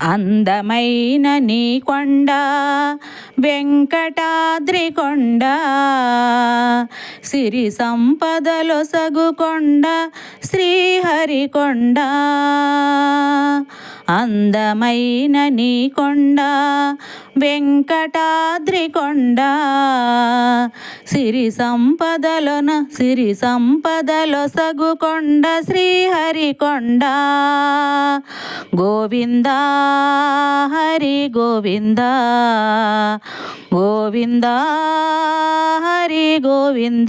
అందమైన నీ కొండ వెంకటాద్రి కొండ సిరి సంపదలు సగుకొండ శ్రీహరికొండ అందమైన నీ కొండ వెంకటాద్రి కొండ. సిరి సంపదలోన సిరి సంపదలొసగు కొండ శ్రీహరి కొండ. గోవింద హరి గోవింద. గోవింద హరి గోవింద.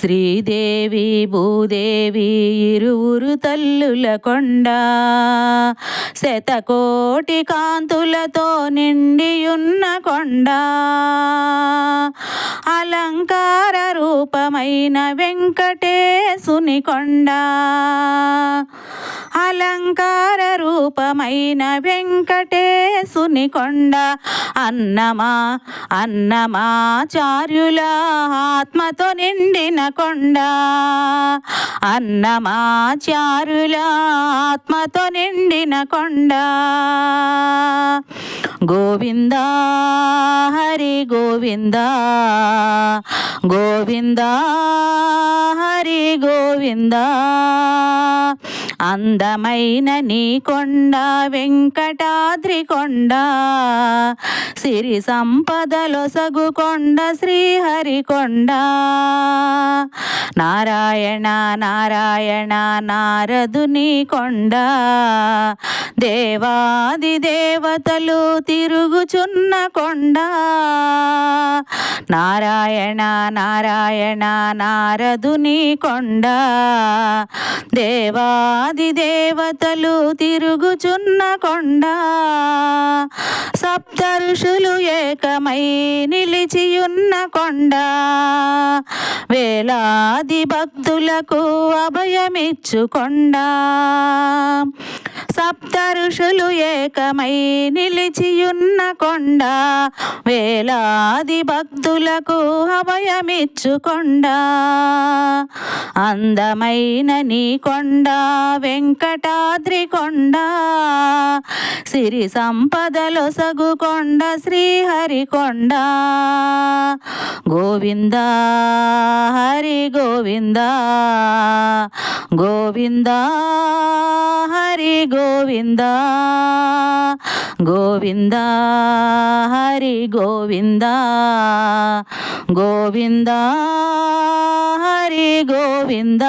శ్రీదేవి భూదేవి ఇరువురు తల్లుల కొండ. శతకోటి కాంతులతో నిండియున్న కొండ. అలంకార రూపమైన వెంకటేశుని కొండ. అలంకార రూపమైన వెంకటే వెంకటేశుని కొండ అన్నమా అన్నమాచార్యుల ఆత్మతో నిండిన కొండ. అన్నమాచార్యుల ఆత్మతో నిండిన కొండ. గోవింద హరి గోవింద. గోవింద హరి గోవింద. అందమైన నీ కొండ వెంకటాద్రి కొండ. సిరి సంపదలొసగు కొండ శ్రీహరి కొండ. నారాయణ నారాయణ నారదుని కొండ. దేవాది దేవతలు తిరుగుచున్న కొండ. నారాయణ నారాయణ నారదుని కొండ. దేవాది దేవతలు తిరుగుచున్న కొండ. సప్త ఋషులు ఏకమై నిలిచియున్న కొండ. వేలాది భక్తులకు అభయమిచ్చుకొండ. సప్త ఋషులు ఏకమై నిలిచియున్న కొండ. వేలాది భక్తులకు అభయమిచ్చుకొండ. అందమైన నీ కొండ వెంకటాద్రి కొండ. సిరి సంపదలొసగు కొండ శ్రీహరి కొండ గోవింద హరి గోవింద. గోవింద హరి గోవింద. గోవింద హరి గోవింద. గోవింద హరి గోవింద.